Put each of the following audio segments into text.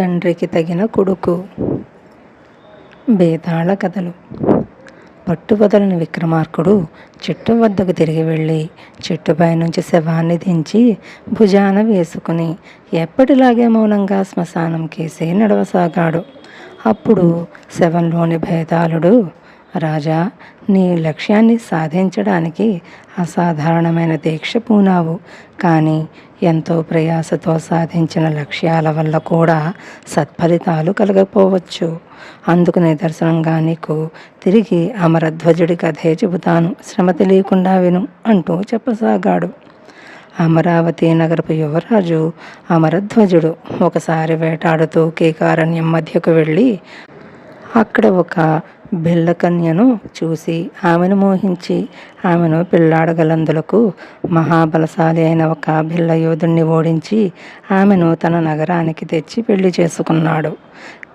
తండ్రికి తగిన కొడుకు. బేతాళ కథలు. పట్టుబదలని విక్రమార్కుడు చెట్టు వద్దకు తిరిగి వెళ్ళి చెట్టుపై నుంచి శవాన్ని దించి భుజాన వేసుకుని ఎప్పటిలాగే మౌనంగా శ్మశానం కేసి నడవసాగాడు. అప్పుడు శవంలోని భేదాలుడు రాజా నీ లక్ష్యాన్ని సాధించడానికి అసాధారణమైన దీక్ష పూనావు. కానీ ఎంతో ప్రయాసతో సాధించిన లక్ష్యాల వల్ల కూడా సత్ఫలితాలు కలగకపోవచ్చు అందుకు నిదర్శనంగా నీకు తిరిగి అమరధ్వజుడి కథే చెబుతాను. శ్రమ తెలియకుండా విను అంటూ చెప్పసాగాడు. అమరావతి నగరపు యువరాజు అమరధ్వజుడు ఒకసారి వేటాడుతూ కేకారణ్యం మధ్యకు వెళ్ళి అక్కడ ఒక బిల్లకన్యను చూసి ఆమెను మోహించి ఆమెను పిల్లాడగలందులకు మహాబలశాలి అయిన ఒక బిల్ల యోధుణ్ణి ఓడించి ఆమెను తన నగరానికి తెచ్చి పెళ్ళి చేసుకున్నాడు.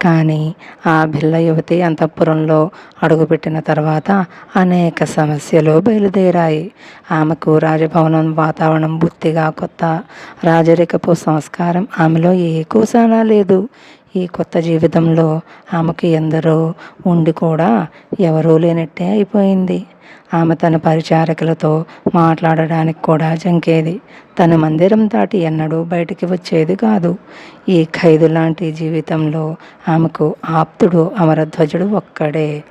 కానీ ఆ బిల్ల యువతి అంతఃపురంలో అడుగుపెట్టిన తర్వాత అనేక సమస్యలు బయలుదేరాయి. ఆమెకు రాజభవనం వాతావరణం బుత్తిగా కొత్త రాజరికపు సంస్కారం ఆమెలో ఏ కూసానా లేదు. ఈ కొత్త జీవితంలో ఆమెకు ఎందరో ఉండి కూడా ఎవరూ లేనట్టే అయిపోయింది. ఆమె తన పరిచారకులతో మాట్లాడడానికి కూడా జంకేది. తన మందిరం దాటి ఎన్నడూ బయటికి వచ్చేది కాదు. ఈ ఖైదు లాంటి జీవితంలో ఆమెకు ఆప్తుడు అమరధ్వజుడు ఒక్కడే.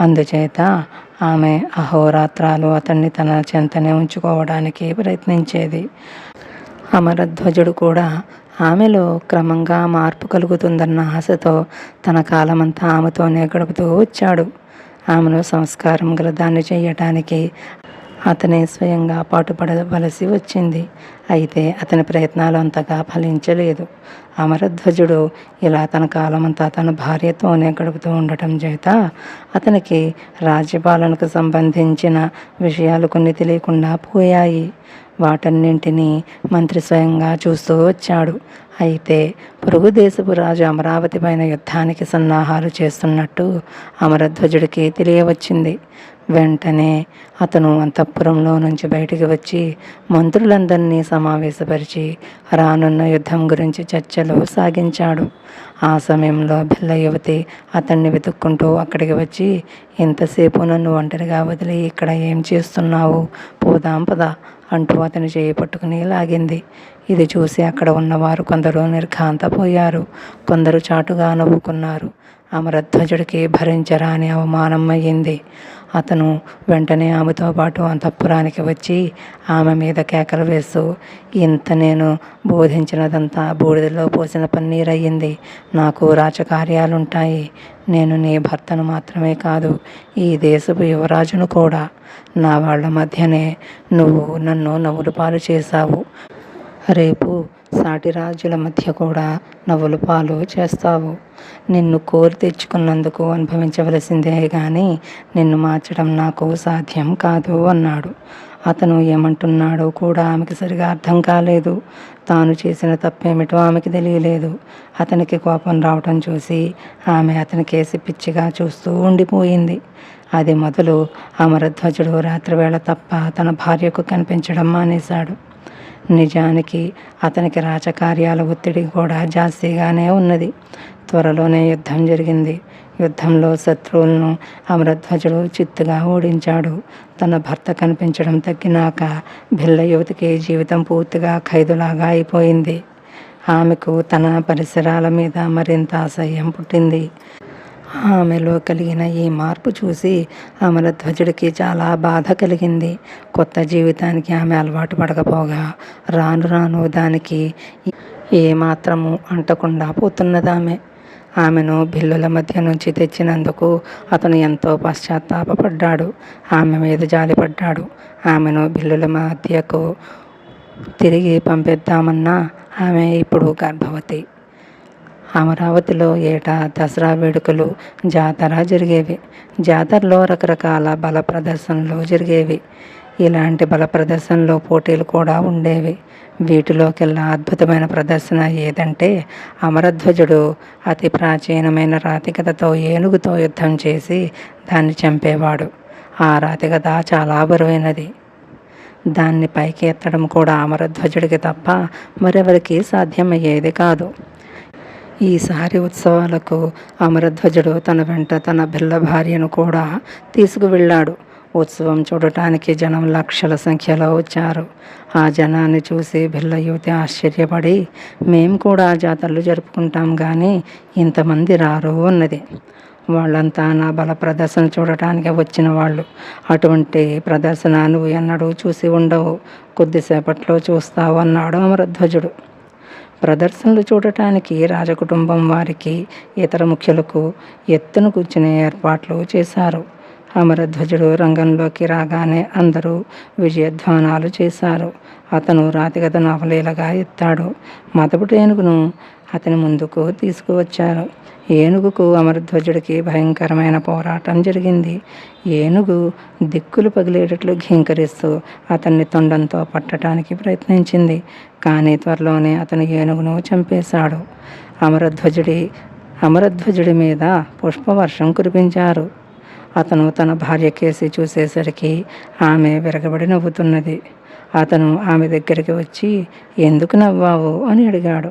అందుచేత ఆమె అహోరాత్రాలు అతన్ని తన చెంతనే ఉంచుకోవడానికి ప్రయత్నించేది. అమరధ్వజుడు కూడా ఆమెలో క్రమంగా మార్పు కలుగుతుందన్న ఆశతో తన కాలమంతా ఆమెతోనే గడుపుతూ వచ్చాడు. ఆమెను సంస్కారం గల దాన్ని చేయటానికి అతనే స్వయంగా పాటుపడవలసి వచ్చింది. అయితే అతని ప్రయత్నాలు అంతగా ఫలించలేదు. అమరధ్వజుడు ఇలా తన కాలమంతా తన భార్యతోనే గడుపుతూ ఉండటం చేత అతనికి రాజ్యపాలనకు సంబంధించిన విషయాలు కొన్ని తెలియకుండా పోయాయి. వాటన్నింటినీ మంత్రి స్వయంగా చూస్తూ వచ్చాడు. అయితే పొరుగు దేశపు రాజు అమరావతి పైన యుద్ధానికి సన్నాహాలు చేస్తున్నట్టు అమరధ్వజుడికి తెలియవచ్చింది. వెంటనే అతను అంతఃపురంలో నుంచి బయటికి వచ్చి మంత్రులందరినీ సమావేశపరిచి రానున్న యుద్ధం గురించి చర్చలు సాగించాడు. ఆ సమయంలో బిల్ల యువతి అతన్ని వెతుక్కుంటూ అక్కడికి వచ్చి ఇంతసేపు నన్ను ఒంటరిగా వదిలి ఇక్కడ ఏం చేస్తున్నావు? పోదాం పద అంటూ అతను చేయి పట్టుకుని లాగింది. ఇది చూసి అక్కడ ఉన్నవారు కొందరు నిర్ఘాంతపోయారు. కొందరు చాటుగా నవ్వుకున్నారు. అమరధ్వజుడికి భరించరాని అవమానం అయ్యింది అతను వెంటనే ఆమెతో పాటు అంతఃపురానికి వచ్చి ఆమె మీద కేకలు వేస్తూ ఇంత నేను బోధించినదంతా బూడిదలో పోసిన పన్నీర్ అయ్యింది. నాకు రాజకార్యాలుంటాయి. నేను నీ భర్తను మాత్రమే కాదు ఈ దేశపు యువరాజును కూడా. నా వాళ్ళ మధ్యనే నువ్వు నన్ను నవ్వులు పాలు చేశావు. రేపు సాటి రాజుల మధ్య కూడా నవ్వులు పాలు చేస్తావు. నిన్ను కోరి తెచ్చుకున్నందుకు అనుభవించవలసిందే కానీ నిన్ను మార్చడం నాకు సాధ్యం కాదు అన్నాడు. అతను ఏమంటున్నాడో కూడా ఆమెకి సరిగా అర్థం కాలేదు. తాను చేసిన తప్పేమిటో ఆమెకి తెలియలేదు. అతనికి కోపం రావటం చూసి ఆమె అతని కేసి పిచ్చిగా చూస్తూ ఉండిపోయింది. అది మొదలు అమరధ్వజుడు రాత్రివేళ తప్ప తన భార్యకు కనిపించడం మానేశాడు. నిజానికి అతనికి రాజకార్యాల ఒత్తిడి కూడా జాస్తిగానే ఉన్నది. త్వరలోనే యుద్ధం జరిగింది. యుద్ధంలో శత్రువులను అమరధ్వజుడు చిత్తుగా ఓడించాడు. తన భర్త కనిపించడం తగ్గినాక భిల్ల యువతికి జీవితం పూర్తిగా ఖైదులాగా అయిపోయింది. ఆమెకు తన పరిసరాల మీద మరింత అసహ్యం పుట్టింది. ఆమెలో కలిగిన ఈ మార్పు చూసి అమరధ్వజుడికి చాలా బాధ కలిగింది. కొత్త జీవితానికి ఆమె అలవాటు పడకపోగా రాను రాను దానికి ఏమాత్రము అంటకుండా పోతున్నదామె. ఆమెను బిల్లుల మధ్య నుంచి తెచ్చినందుకు అతను ఎంతో పశ్చాత్తాపడ్డాడు ఆమె మీద జాలిపడ్డాడు. ఆమెను బిల్లుల మధ్యకు తిరిగి పంపిద్దామన్నా ఆమె ఇప్పుడు గర్భవతి. అమరావతిలో ఏటా దసరా వేడుకలు జాతర జరిగేవి. జాతరలో రకరకాల బల ప్రదర్శనలు జరిగేవి. ఇలాంటి బల ప్రదర్శనలో పోటీలు కూడా ఉండేవి. వీటిలోకెల్లా అద్భుతమైన ప్రదర్శన ఏదంటే అమరధ్వజుడు అతి ప్రాచీనమైన రాతికథతో ఏనుగుతో యుద్ధం చేసి దాన్ని చంపేవాడు. ఆ రాతికథ చాలా బరువైనది. దాన్ని పైకి ఎత్తడం కూడా అమరధ్వజుడికి తప్ప మరెవరికి సాధ్యమయ్యేది కాదు. ఈసారి ఉత్సవాలకు అమరధ్వజుడు తన వెంట తన బిల్ల భార్యను కూడా తీసుకువెళ్ళాడు. ఉత్సవం చూడటానికి జనం లక్షల సంఖ్యలో వచ్చారు. ఆ జనాన్ని చూసి బిల్ల యువతి ఆశ్చర్యపడి మేము కూడా జాతరలు జరుపుకుంటాం కానీ ఇంతమంది రారు అన్నది. వాళ్ళంతా నా బల ప్రదర్శన చూడటానికి వచ్చిన వాళ్ళు. అటువంటి ప్రదర్శన నువ్వు ఎన్నడూ చూసి ఉండవు. కొద్దిసేపట్లో చూస్తావు అన్నాడు అమరధ్వజుడు. ప్రదర్శనలు చూడటానికి రాజకుటుంబం వారికి ఇతర ముఖ్యులకు ఎత్తున కూర్చునే ఏర్పాట్లు చేశారు. అమరధ్వజుడు రంగంలోకి రాగానే అందరూ విజయధ్వానాలు చేశారు. అతను రాతిగత నవలీలగా ఎత్తాడు. మదపుటేనుగును అతని ముందుకు తీసుకువచ్చారు. ఏనుగుకు అమరధ్వజుడికి భయంకరమైన పోరాటం జరిగింది. ఏనుగు దిక్కులు పగిలేటట్లు ఘీంకరిస్తూ అతన్ని తొండంతో పట్టడానికి ప్రయత్నించింది. కానీ త్వరలోనే అతను ఏనుగును చంపేశాడు. అమరధ్వజుడి అమరధ్వజుడి మీద పుష్పవర్షం కురిపించారు. అతను తన భార్య కేసి చూసేసరికి ఆమె విరగబడి నవ్వుతున్నది. అతను ఆమె దగ్గరికి వచ్చి ఎందుకు నవ్వావు? అని అడిగాడు.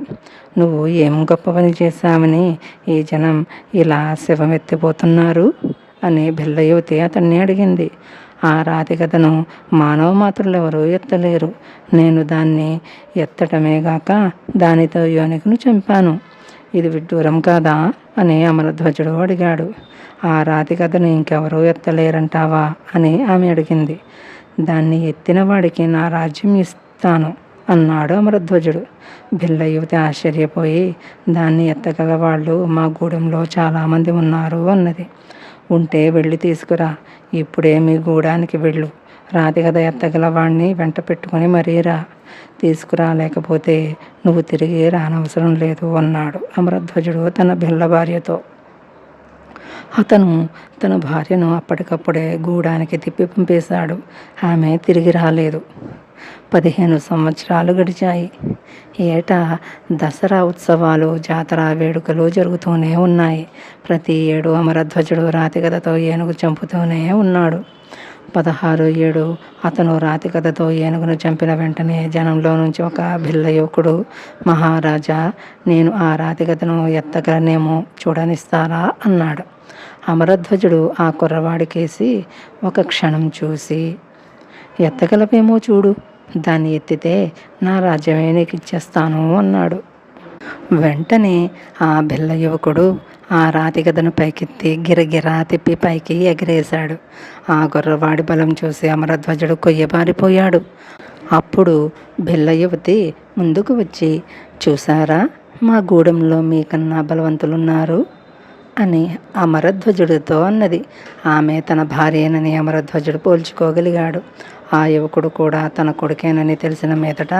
నువ్వు ఏం గొప్ప పని చేశావని ఈ జనం ఇలా శివమెత్తిపోతున్నారు? అని బిల్ల యువతి అతన్ని అడిగింది. ఆ రాతి కథను మానవ మాత్రలు ఎవరూ ఎత్తలేరు. నేను దాన్ని ఎత్తటమే గాక దానితో యోనికును చంపాను. ఇది విడ్డూరం కాదా? అని అమరధ్వజుడు అడిగాడు. ఆ రాతి కథను ఇంకెవరూ ఎత్తలేరంటావా? అని ఆమె అడిగింది. దాన్ని ఎత్తిన వాడికి నా రాజ్యం ఇస్తాను అన్నాడు అమరధ్వజుడు. బిల్ల యువతి ఆశ్చర్యపోయి దాన్ని ఎత్తగల వాళ్ళు మా గూడెంలో చాలామంది ఉన్నారు అన్నది. ఉంటే వెళ్ళి తీసుకురా. ఇప్పుడే మీ గూడానికి వెళ్ళు. రాతి కథ ఎత్తగల వాడిని వెంట పెట్టుకుని మరీరా తీసుకురాలేకపోతే నువ్వు తిరిగి రానవసరం లేదు అన్నాడు అమరధ్వజుడు తన బిల్ల భార్యతో. అతను తన భార్యను అప్పటికప్పుడే గూడానికి తిప్పి పంపేశాడు. ఆమె తిరిగి రాలేదు. పదిహేను సంవత్సరాలు గడిచాయి. ఏటా దసరా ఉత్సవాలు జాతర వేడుకలు జరుగుతూనే ఉన్నాయి. ప్రతి ఏడు అమరధ్వజుడు రాతిగదతో ఏనుగు చంపుతూనే ఉన్నాడు. పదహారు ఏడు. అతను రాతి కథతో ఏనుగును చంపిన వెంటనే జనంలో నుంచి ఒక భిల్ల యువకుడు మహారాజా నేను ఆ రాతి కథను ఎత్తగలనేమో చూడనిస్తారా? అన్నాడు. అమరధ్వజుడు ఆ కుర్రవాడికేసి ఒక క్షణం చూసి ఎత్తగలవేమో చూడు దాన్ని ఎత్తితే నా రాజ్యమే నీకు ఇచ్చేస్తాను అన్నాడు. వెంటనే ఆ బిల్ల యువకుడు ఆ రాతి గదను పైకెత్తి గిరగిరా తిప్పి పైకి ఎగిరేశాడు. ఆ గుర్రవాడి బలం చూసి అమరధ్వజుడు కొయ్యబారిపోయాడు. అప్పుడు బిల్ల యువతి ముందుకు వచ్చి చూసారా మా గూడెంలో మీకన్నా బలవంతులున్నారు. అని అమరధ్వజుడితో అన్నది. ఆమె తన భార్యనని అమరధ్వజుడు పోల్చుకోగలిగాడు. ఆ యువకుడు కూడా తన కొడుకేనని తెలిసిన మీదట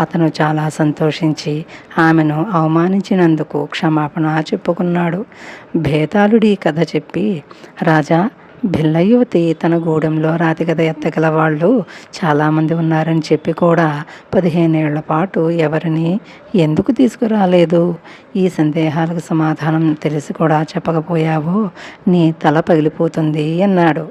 అతను చాలా సంతోషించి ఆమెను అవమానించినందుకు క్షమాపణ చెప్పుకున్నాడు. భేతాళుడి కథ చెప్పి రాజా బిల్ల యువతి తన గూడెంలో రాతిగద ఎత్తగల వాళ్ళు చాలామంది ఉన్నారని చెప్పి కూడా పదిహేనేళ్ళ పాటు ఎవరిని ఎందుకు తీసుకురాలేదు? ఈ సందేహాలకు సమాధానం తెలిసి కూడా చెప్పకపోయావో. నీ తల పగిలిపోతుంది అన్నాడు.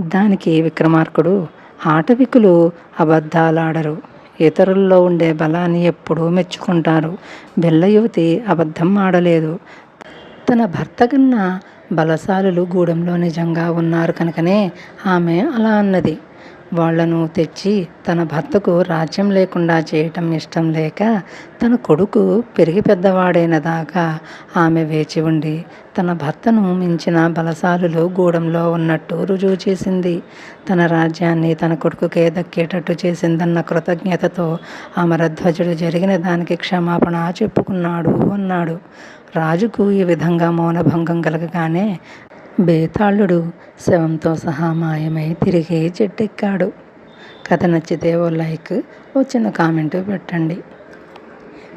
దానికి విక్రమార్కుడు ఆటవికులు అబద్ధాలాడరు. ఇతరుల్లో ఉండే బలాన్ని ఎప్పుడూ మెచ్చుకుంటారు. బిల్ల యువతి అబద్ధం ఆడలేదు. తన భర్త కన్నా బలశాలులు గూడెంలో నిజంగా ఉన్నారు కనుకనే ఆమె అలా అన్నది. వాళ్ళను తెచ్చి తన భర్తకు రాజ్యం లేకుండా చేయటం ఇష్టం లేక తన కొడుకు పెరిగి పెద్దవాడైన దాకా ఆమె వేచి ఉండి తన భర్తను మించిన బలశాలులు గూడెంలో ఉన్నట్టు రుజువు చేసింది. తన రాజ్యాన్ని తన కొడుకుకే దక్కేటట్టు చేసిందన్న కృతజ్ఞతతో అమరధ్వజుడు జరిగిన దానికి క్షమాపణ చెప్పుకున్నాడు అన్నాడు. రాజుకు ఈ విధంగా మౌనభంగం కలగగానే బేతాళుడు శవంతో సహా మాయమై తిరిగి చెట్టెక్కాడు. కథ నచ్చితే ఓ లైక్ ఓ చిన్న కామెంట్ పెట్టండి.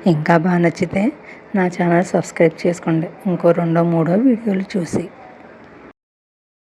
ఇంకా బాగా నచ్చితే నా ఛానల్ సబ్స్క్రైబ్ చేసుకోండి. ఇంకో రెండో మూడో వీడియోలు చూసి.